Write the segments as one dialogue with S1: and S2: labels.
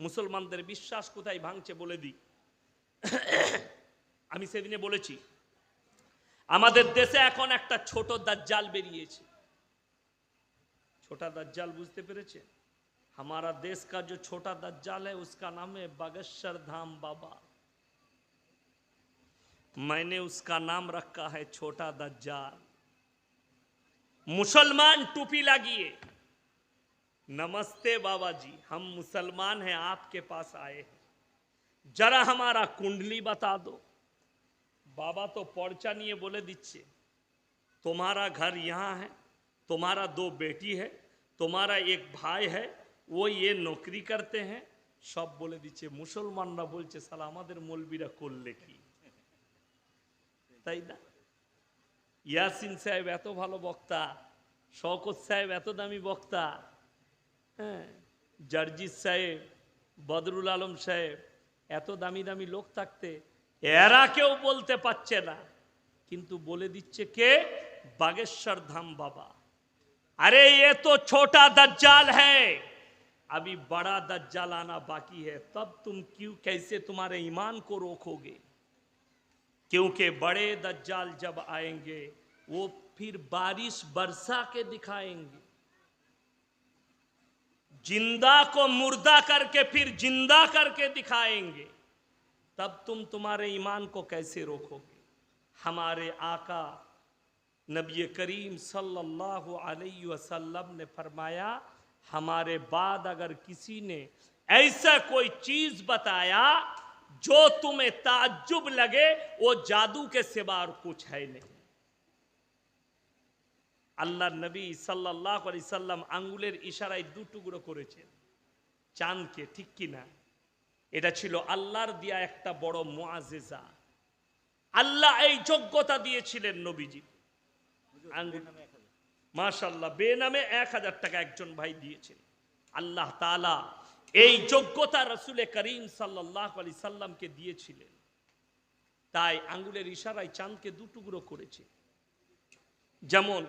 S1: মুসলমানদের বিশ্বাস কোথায় ভাঙছে বলে দিই। আমি সেদিনে বলেছি, আমাদের দেশে এখন একটা ছোট দাজ্জাল বেরিয়েছে। ছোটা দাজ্জাল বুঝতে পেরেছে আমারা দেশ কা যে छोटा দাজ্জাল है উসকা নাম है बागेश्वर धाम बाबा मैंने उसका नाम रखा है छोटा दज्जाल मुसलमान टूपी नमस्ते बाबा जी हम मुसलमान हैं आपके पास आए हैं जरा हमारा कुंडली बता दो बाबा तो पर्चा निये बोले दिच्छे तुम्हारा घर यहाँ है तुम्हारा दो बेटी है तुम्हारा एक भाई है वो ये नौकरी करते हैं সব বলে দিচ্ছে মুসলমানরা বলছে সালা আমাদের মলবিরা করলে কি তাই না ইয়াসিন সাহেব এত ভালো বক্তা শওকত সাহেব এত দামি বক্তা হ্যাঁ জার্জিস সাহেব বদরুল আলম সাহেব এত দামি দামি লোক থাকতে এরা কেউ বলতে পারছে না কিন্তু বলে দিচ্ছে কে बागेश्वर धाम बाबा अरे ये तो छोटा दज्जाल है अभी बड़ा दज्जाल आना बाकी है तब तुम क्यों कैसे तुम्हारे ईमान को रोकोगे क्योंकि बड़े दज्जाल जब आएंगे वो फिर बारिश बरसा के दिखाएंगे ज़िंदा को मुर्दा करके फिर ज़िंदा करके दिखाएँगे, तब तुम तुम्हारे ईमान को कैसे रोकोगे? हमारे आका नबी करीम सल्लल्लाहु अलैहि वसल्लम ने फरमाया, हमारे बाद अगर किसी ने ऐसा कोई चीज़ बताया जो तुम्हें ताज्जुब लगे, वो जादू के सिवा और कुछ है नहीं। আল্লাহ নবী সাল্লাহ আলি সাল্লাম আঙ্গুলের ইশারায় দু টুকরো করেছেন। চাঁদকে ঠিক কিনা? এটা ছিল আল্লাহর দিয়া একটা বড় মোয়াজেজা আল্লাহ এই যোগ্যতা দিয়েছিলেন নবীজি। আঙ্গুল মাশাল্লাহ বেনামে এক হাজার টাকা একজন ভাই দিয়েছেন। আল্লাহ তালা এই যোগ্যতা রসুলে করিম সাল্লাহ আলি সাল্লামকে দিয়েছিলেন। তাই আঙ্গুলের ইশারায় চাঁদকে দুটুকরো করেছে। যেমন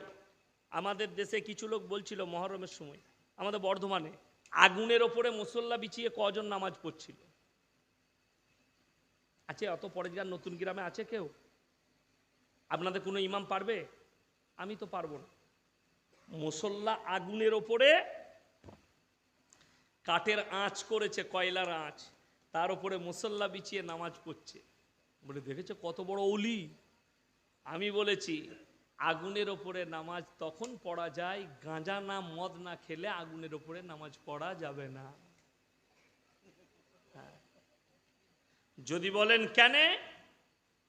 S1: আমাদের দেশে কিছু লোক বলছিল মহরমের সময়, আমাদের বর্ধমানে, আগুনের ওপরে মুসল্লা বিছিয়ে কজন নামাজ পড়ছিল? আছে, অত পরের গ্রাম, নতুন গ্রামে আছে কেউ? আপনাদের কোনো ইমাম পারবে? আমি তো পারব না। মুসল্লা আগুনের ওপরে কাঠের আঁচ করেছে, কয়লার আঁচ, তার উপরে মুসল্লা বিছিয়ে নামাজ পড়ছে। বলে, দেখেছ কত বড় অলি? আমি বলেছি আগুনের ওপরে নামাজ তখন পড়া যায়, গাঁজা না মদ না খেলে আগুনের ওপরে নামাজ পড়া যাবে না। হ্যাঁ। যদি বলেন, কেন?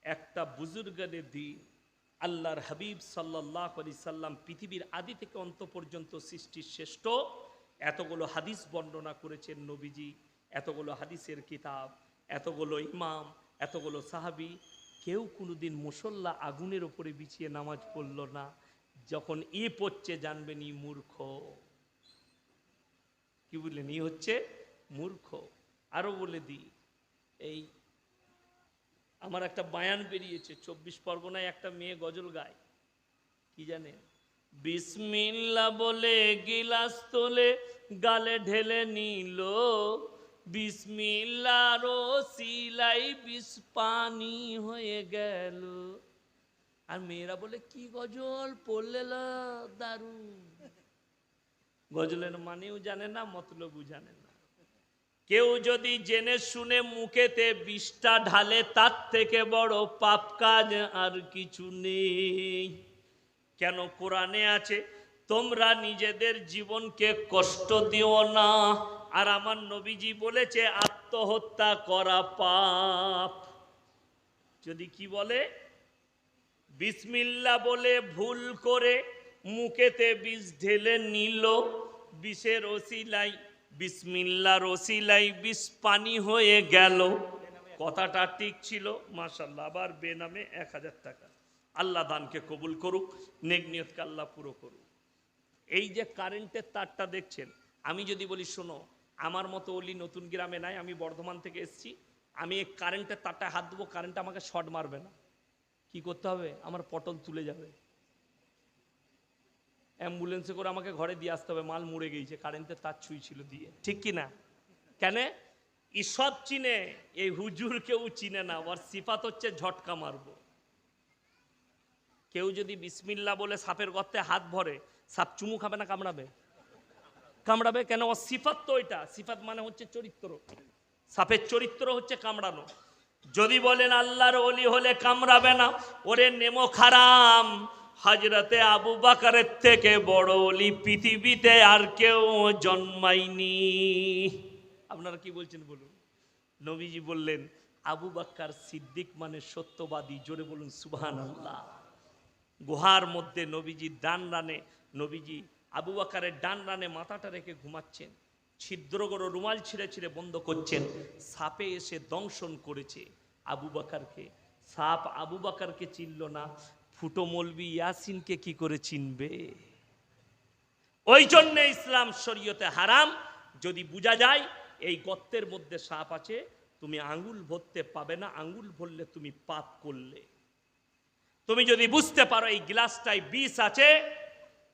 S1: একটা বুজুর্গদের দিন, আল্লাহর হাবিব সাল্লাহ আলি সাল্লাম পৃথিবীর আদি থেকে অন্ত পর্যন্ত সৃষ্টির শ্রেষ্ঠ। এতগুলো হাদিস বর্ণনা করেছেন নবীজি, এতগুলো হাদিসের কিতাব, এতগুলো ইমাম, এতগুলো সাহাবি কেউ কোনোদিন মুসল্লা আগুনের ওপরে বিছিয়ে নামাজ পড়ল না। যখন এ পড়ছে জানবেন ই মূর্খ। কি বললেন? ই হচ্ছে মূর্খ। আরও বলে দিই, এই আমার একটা বায়ান বেরিয়েছে, চব্বিশ পরগনায় একটা মেয়ে গজল গায়। কি জানে? বিসমিল্লা বলে গিলাস তোলে, গালে ঢেলে নিল। বিসমিল্লারও সিলাই বিষ পানি হয়ে গেল। আর মেয়েরা বলে কি গজল? পড়লে লা, দারুণ গজলের মানেও জানে না মতলবও জানে না। কেউ যদি জেনে শুনে মুখেতে বিষটা ঢালে তার থেকে বড় পাপ কাজ আর কিছু নেই। কেন কোরআনে আছে তোমরা নিজেদের জীবনকে কষ্ট দিও না আর আমার নবীজি বলেছে, আত্মহত্যা করা পাপ। যদি কি বলে? বিসমিল্লা বলে ভুল করে মুখেতে বিষ ঢেলে নিল, বিষের ওসিলাই বিসমিল্লার ওসিলাই বিষ পানি হয়ে গেল। কথাটা ঠিক ছিল মাশাল্লাহ আবার বেনামে এক হাজার টাকা। আল্লাহ দানকে কবুল করুক, নেক নিয়তকে আল্লাহ পুরো করুক। এই যে কারেন্টের তারটা দেখছেন, আমি যদি বলি, শোনো আমার মতো অলি নতুন গ্রামে নাই, আমি বর্ধমান থেকে এসেছি। আমি কারেন্টের তারটায় হাত দেবো কারেন্ট আমাকে শর্ট মারবে না। কি করতে হবে? আমার পটল তুলে যাবে। অ্যাম্বুলেন্সে করে আমাকে ঘরে দিয়ে আসতে হবে, মাল মুড়ে গিয়েছে কারেন্টের তার ছুঁই ছিল দিয়ে। ঠিক কি না? কেন? সব চিনে, এই হুজুর কেউ চিনে না, ওর সিফাত হচ্ছে ঝটকা মারবো। কেউ যদি বিসমিল্লা বলে সাপের গর্তে হাত ভরে, সাপ চুমু খাবে না, কামড়াবে? কামড়াবে কেন? সিফাত তো এটা। সিফাত মানে হচ্ছে চরিত্র। সাপের চরিত্র হচ্ছে কামড়ানো। যদি বলেন আল্লাহর অলি হলে কামড়াবে না, ওরে নেমো খারাম। হাজরতে আবু বাকারের থেকে বড় অলি পৃথিবীতে আর কেউ জন্মায়নি। আপনারা কি বলছেন বলুন? নবীজি বললেন, আবু বাক্কার সিদ্দিক মানে সত্যবাদী। জোরে বলুন সুবহান আল্লাহ গুহার মধ্যে নবীজি ডান রানে। নবীজি আবু বাকারের ডান রানে মাথাটা রেখে ঘুমাচ্ছেন ছিদ্র রুমাল ছিঁড়ে ছিঁড়ে বন্ধ করছেন, সাপে এসে দংশন করেছে আবু বাকারকে। সাপ আবু বাকারকে চিনল না, ফুটো মলবি ইয়াসিনকে কি করে চিনবে? ওই জন্য ইসলাম শরীয়তে হারাম, যদি বোঝা যায় এই গর্তের মধ্যে সাপ আছে, তুমি আঙ্গুল ভরতে পাবে না আঙ্গুল ভরলে তুমি পাপ করলে। তুমি যদি বুঝতে পারো এই গ্লাসটায় বিষ আছে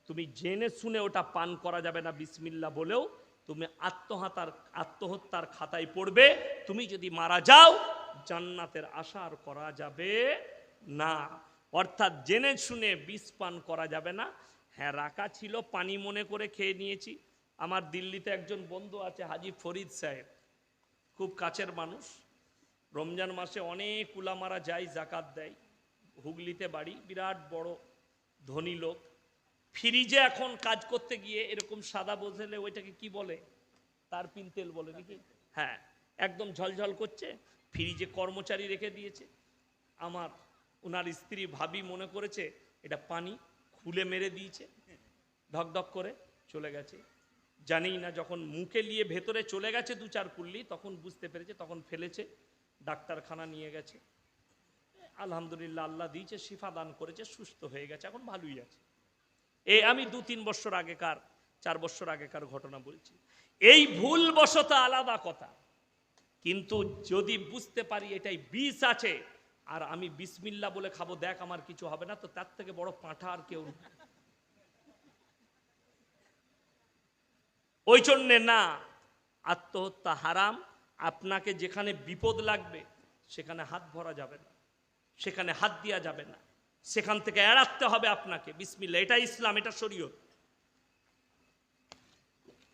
S1: তুমি জেনে শুনে ওটা পান করা যাবে না বিসমিল্লা বলেও তুমি আত্মহত্যার আত্মহত্যার খাতায় পড়বে। তুমি যদি মারা যাও, জান্নাতের আশা আর করা যাবে না। অর্থাৎ জেনে শুনে বিষ পান করা যাবে না। হ্যাঁ রাখা ছিল, পানি মনে করে খেয়ে নিয়েছি। আমার দিল্লিতে একজন বন্ধু আছে, হাজি ফরিদ সাহেব। খুব কাছের মানুষ। রমজান মাসে অনেক উলামারা যায়, জাকাত দেয়। হুগলিতে বাড়ি, বিরাট বড় ধনী লোক। ফ্রিজে এখন কাজ করতে গিয়ে এরকম সাদা বোঝেলে ওইটাকে কি বলে? তার পিন তেল বলে নাকি? হ্যাঁ একদম ঝলঝল করছে, ফ্রিজে কর্মচারী রেখে দিয়েছে। আমার ওনার স্ত্রী ভাবি মনে করেছে, এটা পানি খুলে মেরে দিয়েছে ধকধক করে চলে গেছে। জানি না যখন মুখে নিয়ে ভেতরে চলে গেছে দু চার কুল্লি, তখন বুঝতে পেরেছে, তখন ফেলেছে, ডাক্তারখানা নিয়ে গেছে। আলহামদুলিল্লাহ, আল্লাহ দিয়েছে, শিফা দান করেছে, সুস্থ হয়ে গেছে, এখন ভালোই আছে। এই আমি দু তিন বছর আগেকার, চার বছর আগেকার ঘটনা বলছি। এই ভুল বশত আলাদা কথা। কিন্তু যদি বুঝতে পারি এটাই বিষ আছে, আর আমি বিসমিল্লা বলে খাব, দেখ আমার কিছু হবে না, তো তার থেকে বড় পাঁঠা আর কেউ ওই জন্যে না, আত্মহত্যা হারাম, আপনাকে যেখানে বিপদ লাগবে, সেখানে হাত ভরা যাবে না, সেখানে হাত দেওয়া যাবে না। সেখান থেকে এড়াতে হবে আপনাকে। বিসমিল্লা এটা ইসলাম, এটা শরীয়ত।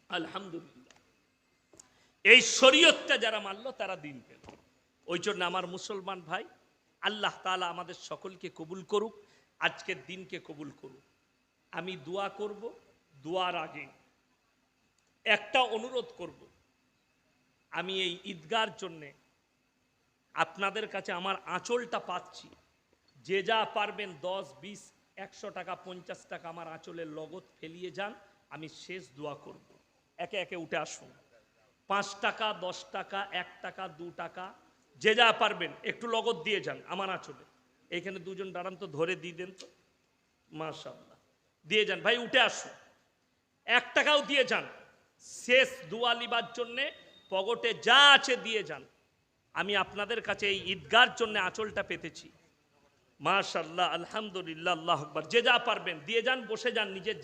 S1: আলহামদুলিল্লাহ। এই শরীয়তটা যারা মানলো, তারা দিন পেল। ওই জন্য আমার মুসলমান ভাই, আল্লাহ তাআলা আমাদের সকলকে কবুল করুক, আজকের দিনকে কবুল করুক। আমি দোয়া করব, দোয়ার আগে একটা অনুরোধ করব। আমি এই ঈদগার জন্যে আপনাদের কাছে আমার আঁচলটা পাচ্ছি। যে যা পারবেন দশ, বিশ, একশো টাকা, পঞ্চাশ টাকা আমার আঁচলের লগত ফেলিয়ে যান, আমি শেষ দোয়া করব। একে একে উঠে আসুন। পাঁচ টাকা, দশ টাকা, এক টাকা, দু টাকা, যে যা পারবেন, একটু লগত দিয়ে যান আমার আঁচলে। এইখানে দুজন দাঁড়ান তো, ধরে দিয়ে দেন তো। মাশাল্লাহ দিয়ে যান, ভাই উঠে আসুন। এক টাকাও দিয়ে যান। শেষ দোয়া লিবার জন্যে পগটে যা আছে দিয়ে যান। আমি আপনাদের কাছে এই ঈদগার জন্য আঁচলটা পেতেছি। মাশাল্লাহ আলহামদুলিল্লাহ আল্লাহ আকবর যে যা পারবেন দিয়ে যান বসে যান নিজের